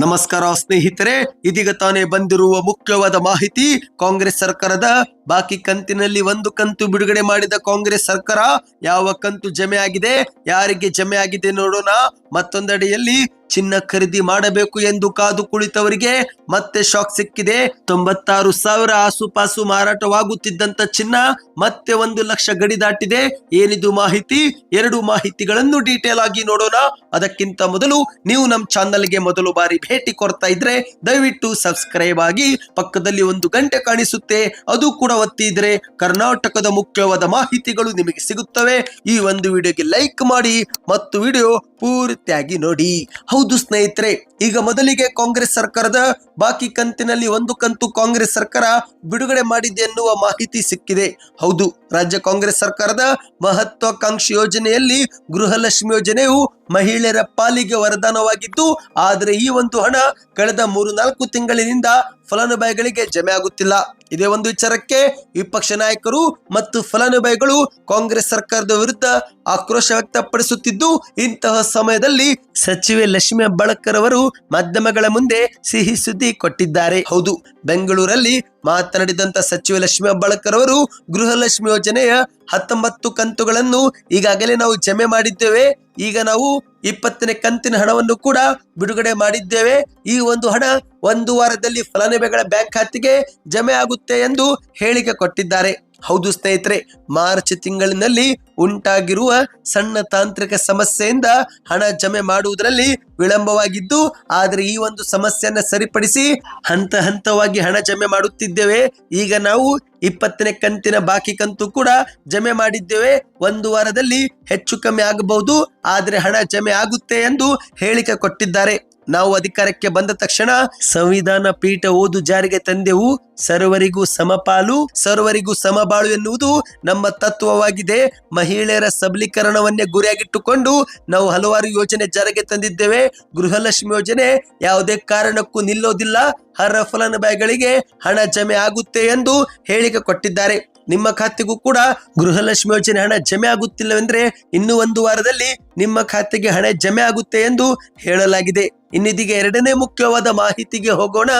ನಮಸ್ಕಾರ ಸ್ನೇಹಿತರೆ, ಇದೀಗ ತಾನೇ ಬಂದಿರುವ ಮುಖ್ಯವಾದ ಮಾಹಿತಿ, ಕಾಂಗ್ರೆಸ್ ಸರ್ಕಾರದ ಬಾಕಿ ಕಂತಿನಲ್ಲಿ ಒಂದು ಕಂತು ಬಿಡುಗಡೆ ಮಾಡಿದ ಕಾಂಗ್ರೆಸ್ ಸರ್ಕಾರ, ಯಾವ ಕಂತು ಜಮೆ ಆಗಿದೆ, ಯಾರಿಗೆ ಜಮೆ ಆಗಿದೆ ನೋಡೋಣ, ಮತ್ತೊಂದೆಡೆಯಲ್ಲಿ ಚಿನ್ನ ಖರೀದಿ ಮಾಡಬೇಕು ಎಂದು ಕಾದು ಕುಳಿತವರಿಗೆ ಮತ್ತೆ ಶಾಕ್ ಸಿಕ್ಕಿದೆ. ತೊಂಬತ್ತಾರು ಸಾವಿರ ಆಸುಪಾಸು ಮಾರಾಟವಾಗುತ್ತಿದ್ದಂತ ಚಿನ್ನ ಮತ್ತೆ ಒಂದು ಲಕ್ಷ ಗಡಿ ದಾಟಿದೆ. ಏನಿದು ಮಾಹಿತಿ? ಎರಡು ಮಾಹಿತಿಗಳನ್ನು ಡೀಟೇಲ್ ಆಗಿ ನೋಡೋಣ. ಅದಕ್ಕಿಂತ ಮೊದಲು ನೀವು ನಮ್ಮ ಚಾನಲ್ಗೆ ಮೊದಲು ಬಾರಿ ಭೇಟಿ ಕೊಡ್ತಾ ಇದ್ರೆ ದಯವಿಟ್ಟು ಸಬ್ಸ್ಕ್ರೈಬ್ ಆಗಿ ಪಕ್ಕದಲ್ಲಿ ಒಂದು ಗಂಟೆ ಕಾಣಿಸುತ್ತೆ. ಅದು ಕೂಡ ಒತ್ತಿ ಇದ್ರೆ ಕರ್ನಾಟಕದ ಮುಖ್ಯವಾದ ಮಾಹಿತಿಗಳು ನಿಮಗೆ ಸಿಗುತ್ತವೆ. ಈ ಒಂದು ವಿಡಿಯೋಗೆ ಲೈಕ್ ಮಾಡಿ ಮತ್ತು ವಿಡಿಯೋ ಪೂರ್ತಿಯಾಗಿ ನೋಡಿ. ಹೌದು. ಸ್ನೇಹಿತರೆ, ಈಗ ಮೊದಲಿಗೆ ಕಾಂಗ್ರೆಸ್ ಸರ್ಕಾರದ, ಬಾಕಿ ಕಂತಿನಲ್ಲಿ ಒಂದು ಕಂತು ಕಾಂಗ್ರೆಸ್ ಸರ್ಕಾರ ಬಿಡುಗಡೆ ಮಾಡಿದೆ ಎನ್ನುವ ಮಾಹಿತಿ ಸಿಕ್ಕಿದೆ. ಹೌದು ರಾಜ್ಯ ಕಾಂಗ್ರೆಸ್ ಸರ್ಕಾರದ ಮಹತ್ವಾಕಾಂಕ್ಷಿ ಯೋಜನೆಯಲ್ಲಿ ಗೃಹಲಕ್ಷ್ಮಿ ಯೋಜನೆಯು ಮಹಿಳೆಯರ ಪಾಲಿಗೆ ವರದಾನವಾಗಿದ್ದು, ಆದರೆ ಈ ಒಂದು ಹಣ ಕಳೆದ ಮೂರು ನಾಲ್ಕು ತಿಂಗಳಿನಿಂದ ಫಲಾನುಭವಿಗಳಿಗೆ ಜಮೆ ಆಗುತ್ತಿಲ್ಲ. ಇದೇ ಒಂದು ವಿಚಾರಕ್ಕೆ ವಿಪಕ್ಷ ನಾಯಕರು ಮತ್ತು ಫಲಾನುಭವಿಗಳು ಕಾಂಗ್ರೆಸ್ ಸರ್ಕಾರದ ವಿರುದ್ಧ ಆಕ್ರೋಶ ವ್ಯಕ್ತಪಡಿಸುತ್ತಿದ್ದು, ಇಂತಹ ಸಮಯದಲ್ಲಿ ಸಚಿವೆ ಲಕ್ಷ್ಮಿ ಬಳಕರ್ ಅವರು ಮಾಧ್ಯಮಗಳ ಮುಂದೆ ಸಿಹಿ ಸುದ್ದಿ ಕೊಟ್ಟಿದ್ದಾರೆ. ಹೌದು, ಬೆಂಗಳೂರಲ್ಲಿ ಮಾತನಾಡಿದಂತ ಸಚಿವೆ ಲಕ್ಷ್ಮಿ ಬಳಕರ್ ಅವರು ಗೃಹಲಕ್ಷ್ಮಿ ಯೋಜನೆಯ ಹತ್ತೊಂಬತ್ತು ಕಂತುಗಳನ್ನು ಈಗಾಗಲೇ ನಾವು ಜಮೆ ಮಾಡಿದ್ದೇವೆ. ಈಗ ನಾವು ಇಪ್ಪತ್ತನೇ ಕಂತಿನ ಹಣವನ್ನು ಕೂಡ ಬಿಡುಗಡೆ ಮಾಡಿದ್ದೇವೆ. ಈ ಒಂದು ಹಣ ಒಂದು ವಾರದಲ್ಲಿ ಫಲಾನುಭವಿಗಳ ಬ್ಯಾಂಕ್ ಖಾತೆಗೆ ಜಮೆ ಆಗುತ್ತೆ ಎಂದು ಹೇಳಿಕೆ ಕೊಟ್ಟಿದ್ದಾರೆ. ಹೌದು ಸ್ನೇಹಿತರೆ, ಮಾರ್ಚ್ ತಿಂಗಳಿನಲ್ಲಿ ಉಂಟಾಗಿರುವ ಸಣ್ಣ ತಾಂತ್ರಿಕ ಸಮಸ್ಯೆಯಿಂದ ಹಣ ಜಮೆ ಮಾಡುವುದರಲ್ಲಿ ವಿಳಂಬವಾಗಿದ್ದು, ಆದರೆ ಈ ಒಂದು ಸಮಸ್ಯೆಯನ್ನ ಸರಿಪಡಿಸಿ ಹಂತ ಹಂತವಾಗಿ ಹಣ ಜಮೆ ಮಾಡುತ್ತಿದ್ದೇವೆ. ಈಗ ನಾವು ಇಪ್ಪತ್ತನೇ ಕಂತಿನ ಬಾಕಿ ಕಂತು ಕೂಡ ಜಮೆ ಮಾಡಿದ್ದೇವೆ. ಒಂದು ವಾರದಲ್ಲಿ ಹೆಚ್ಚು ಕಮ್ಮಿ ಆಗಬಹುದು, ಆದರೆ ಹಣ ಜಮೆ ಆಗುತ್ತೆ ಎಂದು ಹೇಳಿಕೆ ಕೊಟ್ಟಿದ್ದಾರೆ. ನಾವು ಅಧಿಕಾರಕ್ಕೆ ಬಂದ ತಕ್ಷಣ ಸಂವಿಧಾನ ಪೀಠ ಓದು ಜಾರಿಗೆ ತಂದೆವು. ಸರ್ವರಿಗೂ ಸಮಪಾಲು, ಸರ್ವರಿಗೂ ಸಮಬಾಳು ಎನ್ನುವುದು ನಮ್ಮ ತತ್ವವಾಗಿದೆ. ಮಹಿಳೆಯರ ಸಬಲೀಕರಣವನ್ನೇ ಗುರಿಯಾಗಿಟ್ಟುಕೊಂಡು ನಾವು ಹಲವಾರು ಯೋಜನೆ ಜಾರಿಗೆ ತಂದಿದ್ದೇವೆ. ಗೃಹಲಕ್ಷ್ಮಿ ಯೋಜನೆ ಯಾವುದೇ ಕಾರಣಕ್ಕೂ ನಿಲ್ಲೋದಿಲ್ಲ. ಅರ್ಹ ಫಲಾನುಭವಿಗಳಿಗೆ ಹಣ ಜಮೆ ಆಗುತ್ತೆ ಎಂದು ಹೇಳಿಕೆ ಕೊಟ್ಟಿದ್ದಾರೆ. ನಿಮ್ಮ ಖಾತೆಗೂ ಕೂಡ ಗೃಹಲಕ್ಷ್ಮಿ ಯೋಜನೆ ಹಣ ಜಮೆ ಆಗುತ್ತಿಲ್ಲವೆಂದ್ರೆ ಇನ್ನು ಒಂದು ವಾರದಲ್ಲಿ ನಿಮ್ಮ ಖಾತೆಗೆ ಹಣ ಜಮೆ ಆಗುತ್ತೆ ಎಂದು ಹೇಳಲಾಗಿದೆ. ಇನ್ನಿದೀಗ ಎರಡನೇ ಮುಖ್ಯವಾದ ಮಾಹಿತಿಗೆ ಹೋಗೋಣ.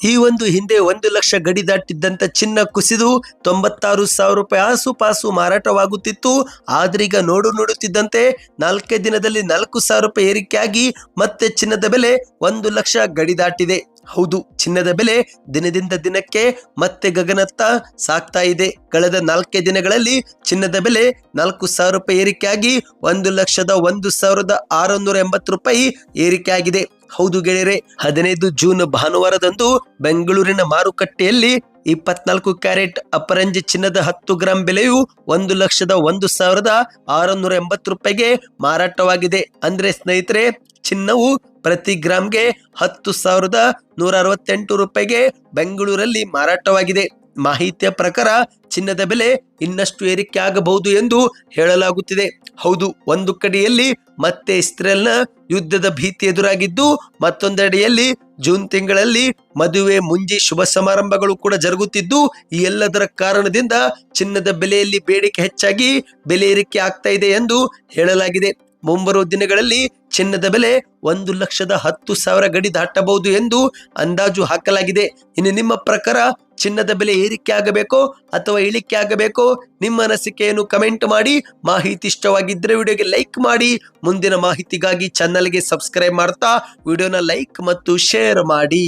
ಈ ಒಂದು ಹಿಂದೆ ಒಂದು ಲಕ್ಷ ಗಡಿ ದಾಟಿದ್ದಂತ ಚಿನ್ನ ಕುಸಿದು ತೊಂಬತ್ತಾರು ಸಾವಿರ ರೂಪಾಯಿ ಆಸುಪಾಸು ಮಾರಾಟವಾಗುತ್ತಿತ್ತು. ಆದ್ರೀಗ ನೋಡು ನೋಡುತ್ತಿದ್ದಂತೆ ನಾಲ್ಕೇ ದಿನದಲ್ಲಿ ನಾಲ್ಕು ಸಾವಿರ ರೂಪಾಯಿ ಏರಿಕೆಯಾಗಿ ಮತ್ತೆ ಚಿನ್ನದ ಬೆಲೆ ಒಂದು ಲಕ್ಷ ಗಡಿ ದಾಟಿದೆ. ಹೌದು, ಚಿನ್ನದ ಬೆಲೆ ದಿನದಿಂದ ದಿನಕ್ಕೆ ಮತ್ತೆ ಗಗನತ್ತ ಸಾಕ್ತಾ ಇದೆ. ಕಳೆದ ನಾಲ್ಕೇ ದಿನಗಳಲ್ಲಿ ಚಿನ್ನದ ಬೆಲೆ ನಾಲ್ಕು ಸಾವಿರ ರೂಪಾಯಿ ಏರಿಕೆಯಾಗಿ ಒಂದು ಲಕ್ಷದ ಒಂದು ಸಾವಿರದ ಆರುನೂರ ಎಂಬತ್ತು ರೂಪಾಯಿ ಏರಿಕೆಯಾಗಿದೆ. ಹೌದು ಗೆಳೆಯರೆ, ಹದಿನೈದು ಜೂನ್ ಭಾನುವಾರದಂದು ಬೆಂಗಳೂರಿನ ಮಾರುಕಟ್ಟೆಯಲ್ಲಿ ಇಪ್ಪತ್ನಾಲ್ಕು ಕ್ಯಾರೆಟ್ ಅಪರಂಜಿ ಚಿನ್ನದ ಹತ್ತು ಗ್ರಾಂ ಬೆಲೆಯು ಒಂದು ಲಕ್ಷದ ಒಂದು ಸಾವಿರದ ಆರುನೂರ ಎಂಬತ್ತು ರೂಪಾಯಿಗೆ ಮಾರಾಟವಾಗಿದೆ. ಅಂದ್ರೆ ಸ್ನೇಹಿತರೆ, ಚಿನ್ನವು ಪ್ರತಿ ಗ್ರಾಂಗೆ ಹತ್ತು ಸಾವಿರದ ನೂರ ಅರವತ್ತೆಂಟು ರೂಪಾಯಿಗೆ ಬೆಂಗಳೂರಲ್ಲಿ ಮಾರಾಟವಾಗಿದೆ. ಮಾಹಿತಿಯ ಪ್ರಕಾರ ಚಿನ್ನದ ಬೆಲೆ ಇನ್ನಷ್ಟು ಏರಿಕೆ ಆಗಬಹುದು ಎಂದು ಹೇಳಲಾಗುತ್ತಿದೆ. ಹೌದು, ಒಂದು ಕಡೆಯಲ್ಲಿ ಮತ್ತೆ ಇಸ್ರೇಲ್ನ ಯುದ್ಧದ ಭೀತಿ ಎದುರಾಗಿದ್ದು, ಮತ್ತೊಂದೆಡೆಯಲ್ಲಿ ಜೂನ್ ತಿಂಗಳಲ್ಲಿ ಮದುವೆ ಮುಂಜಿ ಶುಭ ಸಮಾರಂಭಗಳು ಕೂಡ ಜರುಗುತ್ತಿದ್ದು, ಈ ಎಲ್ಲದರ ಕಾರಣದಿಂದ ಚಿನ್ನದ ಬೆಲೆಯಲ್ಲಿ ಬೇಡಿಕೆ ಹೆಚ್ಚಾಗಿ ಬೆಲೆ ಏರಿಕೆ ಆಗ್ತಾ ಇದೆ ಎಂದು ಹೇಳಲಾಗಿದೆ. ಮುಂಬರುವ ದಿನಗಳಲ್ಲಿ ಚಿನ್ನದ ಬೆಲೆ ಒಂದು ಲಕ್ಷದ ಹತ್ತು ಸಾವಿರ ಗಡಿ ದಾಟಬಹುದು ಎಂದು ಅಂದಾಜು ಹಾಕಲಾಗಿದೆ. ಇನ್ನು ನಿಮ್ಮ ಪ್ರಕಾರ ಚಿನ್ನದ ಬೆಲೆ ಏರಿಕೆ ಆಗಬೇಕೋ ಅಥವಾ ಇಳಿಕೆ ಆಗಬೇಕೋ ನಿಮ್ಮ ಅನಿಸಿಕೆಯನ್ನು ಕಮೆಂಟ್ ಮಾಡಿ. ಮಾಹಿತಿ ಇಷ್ಟವಾಗಿದ್ದರೆ ವಿಡಿಯೋಗೆ ಲೈಕ್ ಮಾಡಿ. ಮುಂದಿನ ಮಾಹಿತಿಗಾಗಿ ಚಾನಲ್ಗೆ ಸಬ್ಸ್ಕ್ರೈಬ್ ಮಾಡ್ತಾ, ವಿಡಿಯೋನ ಲೈಕ್ ಮತ್ತು ಶೇರ್ ಮಾಡಿ.